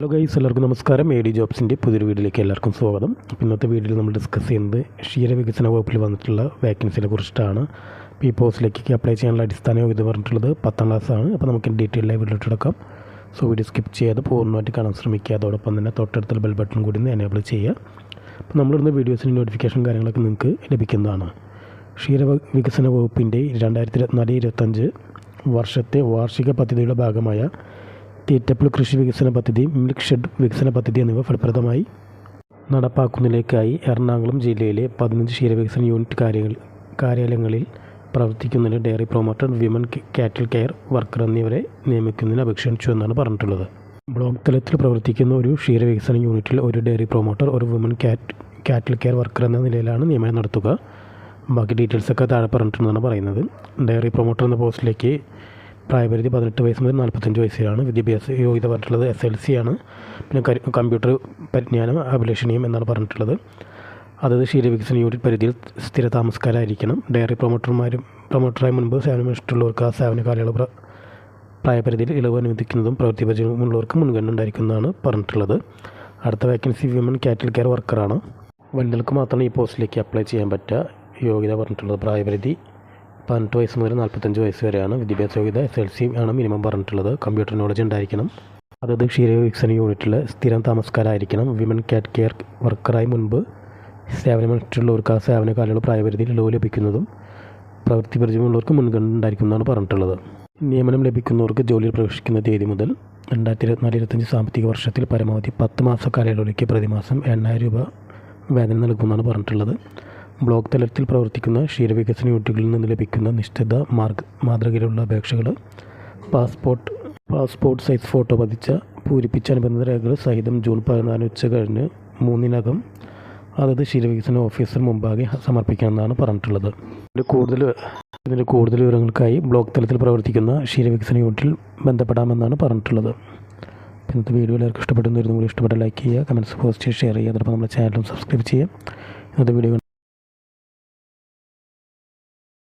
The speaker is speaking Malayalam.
ഹലോ ഗൈസ് എല്ലാവർക്കും നമസ്കാരം. എ ഡി ജോബ്സിന്റെ പുതിയൊരു വീഡിയോയിലേക്ക് എല്ലാവർക്കും സ്വാഗതം. ഇന്നത്തെ വീഡിയോയിൽ നമ്മൾ ഡിസ്കസ് ചെയ്യുന്നത് ക്ഷീരവികസന വകുപ്പിൽ വന്നിട്ടുള്ള വേക്കൻസിനെ കുറിച്ചിട്ടാണ്. പി പോസ്റ്റിലേക്ക് അപ്ലൈ ചെയ്യാനുള്ള അടിസ്ഥാന യോഗ്യത പറഞ്ഞിട്ടുള്ളത് പത്താം ക്ലാസ്സാണ് അപ്പോൾ നമുക്ക് ഡീറ്റെയിൽ ആയി വീഡിയോ എടുക്കാം. സോ വീഡിയോ സ്കിപ്പ് ചെയ്യാതെ പൂർണമായിട്ട് കാണാൻ ശ്രമിക്കുക. അതോടൊപ്പം തന്നെ തൊട്ടടുത്തുള്ള ബെൽ ബട്ടൺ കൂടി ഒന്ന് എനേബിൾ ചെയ്യുക. അപ്പോൾ നമ്മളിടുന്ന വീഡിയോസിന്റെ നോട്ടിഫിക്കേഷൻ കാര്യങ്ങളൊക്കെ നിങ്ങൾക്ക് ലഭിക്കുന്നതാണ്. ക്ഷീര വികസന വകുപ്പിന്റെ രണ്ടായിരത്തി ഇരുപത്തിനാല് ഇരുപത്തഞ്ച് വർഷത്തെ വാർഷിക പദ്ധതിയുടെ ഭാഗമായ തീറ്റപ്പിൾ കൃഷി വികസന പദ്ധതി മിൽക്ക് ഷെഡ് വികസന പദ്ധതി എന്നിവ ഫലപ്രദമായി നടപ്പാക്കുന്നതിലേക്കായി എറണാകുളം ജില്ലയിലെ പതിനഞ്ച് ക്ഷീരവികസന യൂണിറ്റ് കാര്യങ്ങൾ കാര്യാലയങ്ങളിൽ പ്രവർത്തിക്കുന്നതിന് dairy promoter women cattle care worker എന്നിവരെ നിയമിക്കുന്നതിന് അപേക്ഷിച്ചു എന്നാണ് പറഞ്ഞിട്ടുള്ളത്. ബ്ലോക്ക് തലത്തിൽ പ്രവർത്തിക്കുന്ന ഒരു ക്ഷീരവികസന യൂണിറ്റിൽ ഒരു ഡയറി പ്രൊമോട്ടർ ഒരു വിമൻ കാറ്റ് കാറ്റിൽ കെയർ വർക്കർ എന്ന നിലയിലാണ് നിയമനം നടത്തുക. ബാക്കി ഡീറ്റെയിൽസൊക്കെ താഴെ പറഞ്ഞിട്ടുണ്ടെന്നാണ് പറയുന്നത്. ഡയറി പ്രൊമോട്ടർ എന്ന പോസ്റ്റിലേക്ക് പ്രായപരിധി പതിനെട്ട് വയസ്സ് മുതൽ നാൽപ്പത്തഞ്ച് വയസ്സിലാണ്. വിദ്യാഭ്യാസ യോഗ്യത പറഞ്ഞിട്ടുള്ളത് എസ് എൽ സി ആണ്. പിന്നെ കമ്പ്യൂട്ടർ പരിജ്ഞാനം അഭിലഷണീയം എന്നാണ് പറഞ്ഞിട്ടുള്ളത്. അതത് ക്ഷീരവികസന യൂണിറ്റ് പരിധിയിൽ സ്ഥിര താമസക്കാരായിരിക്കണം ഡയറി പ്രൊമോട്ടർമാരും പ്രൊമോട്ടറായി മുൻപ് സേവനമനുഷ്ഠിച്ചിട്ടുള്ളവർക്ക് ആ സേവന കാലയളവ് പ്ര- പ്രായപരിധിയിൽ ഇളവ് അനുവദിക്കുന്നതും പ്രവൃത്തി പരിചയമുള്ളവർക്ക് മുൻഗണന ഉണ്ടായിരിക്കുന്നതാണ് പറഞ്ഞിട്ടുള്ളത്. അടുത്ത വേക്കൻസി വിമൻ കാറ്റിൽ കെയർ വർക്കറാണ് വനിതകൾക്ക് മാത്രമേ ഈ പോസ്റ്റിലേക്ക് അപ്ലൈ ചെയ്യാൻ പറ്റുക. യോഗ്യത പറഞ്ഞിട്ടുള്ളത് പ്രായപരിധി പതിനെട്ട് വയസ്സ് മുതൽ നാൽപ്പത്തഞ്ച് വയസ്സ് വരെയാണ് വിദ്യാഭ്യാസ യോഗ്യത എസ് എൽ സി ആണ് മിനിമം പറഞ്ഞിട്ടുള്ളത്. കമ്പ്യൂട്ടർ നോളജ് ഉണ്ടായിരിക്കണം. അതത് ക്ഷീരവികസന യൂണിറ്റിൽ സ്ഥിരം താമസക്കാരായിരിക്കണം. വിമൻ കാറ്റ് കെയർ വർക്കറായി മുൻപ് സേവനമനുഷ്ഠിച്ചുള്ളവർക്ക് ആ സേവന കാലയളവ് പ്രായപരിധിയിൽ ഇളവ് ലഭിക്കുന്നതും പ്രവൃത്തി പരിചയമുള്ളവർക്ക് മുൻഗണന ഉണ്ടായിരിക്കുന്നതാണ് പറഞ്ഞിട്ടുള്ളത്. നിയമനം ലഭിക്കുന്നവർക്ക് ജോലിയിൽ പ്രവേശിക്കുന്ന തീയതി മുതൽ രണ്ടായിരത്തി ഇരുപത്തിനാല് ഇരുപത്തഞ്ച് സാമ്പത്തിക വർഷത്തിൽ പരമാവധി പത്ത് മാസ കാലയളവിലേക്ക് പ്രതിമാസം എണ്ണായിരം രൂപ വേതനം നൽകുമെന്നാണ് പറഞ്ഞിട്ടുള്ളത്. ബ്ലോക്ക് തലത്തിൽ പ്രവർത്തിക്കുന്ന ക്ഷീരവികസന യൂണിറ്റുകളിൽ നിന്ന് ലഭിക്കുന്ന നിശ്ചിത മാർഗ മാതൃകയിലുള്ള അപേക്ഷകൾ പാസ്പോർട്ട് പാസ്പോർട്ട് സൈസ് ഫോട്ടോ പതിച്ച പൂരിപ്പിച്ച അനുബന്ധ രേഖകൾ സഹിതം ജൂൺ പതിനാല് ഉച്ച കഴിഞ്ഞ് മൂന്നിനകം അതത് ക്ഷീരവികസന ഓഫീസർ മുമ്പാകെ സമർപ്പിക്കണമെന്നാണ് പറഞ്ഞിട്ടുള്ളത്. ഇതിന്റെ കൂടുതൽ ഇതിന്റെ കൂടുതൽ വിവരങ്ങൾക്കായി ബ്ലോക്ക് തലത്തിൽ പ്രവർത്തിക്കുന്ന ക്ഷീരവികസന യൂണിറ്റിൽ ബന്ധപ്പെടാമെന്നാണ് പറഞ്ഞിട്ടുള്ളത്. ഇന്നത്തെ വീഡിയോ എല്ലാവർക്കും ഇഷ്ടപ്പെട്ടെന്ന് കൂടി ഇഷ്ടപ്പെട്ട ലൈക്ക് ചെയ്യുക കമന്റ്സ് പോസ്റ്റ് ചെയ്യുക ഷെയർ ചെയ്യുക. അതോടൊപ്പം നമ്മുടെ ചാനലും സബ്സ്ക്രൈബ് ചെയ്യുക. ഇന്നത്തെ വീഡിയോ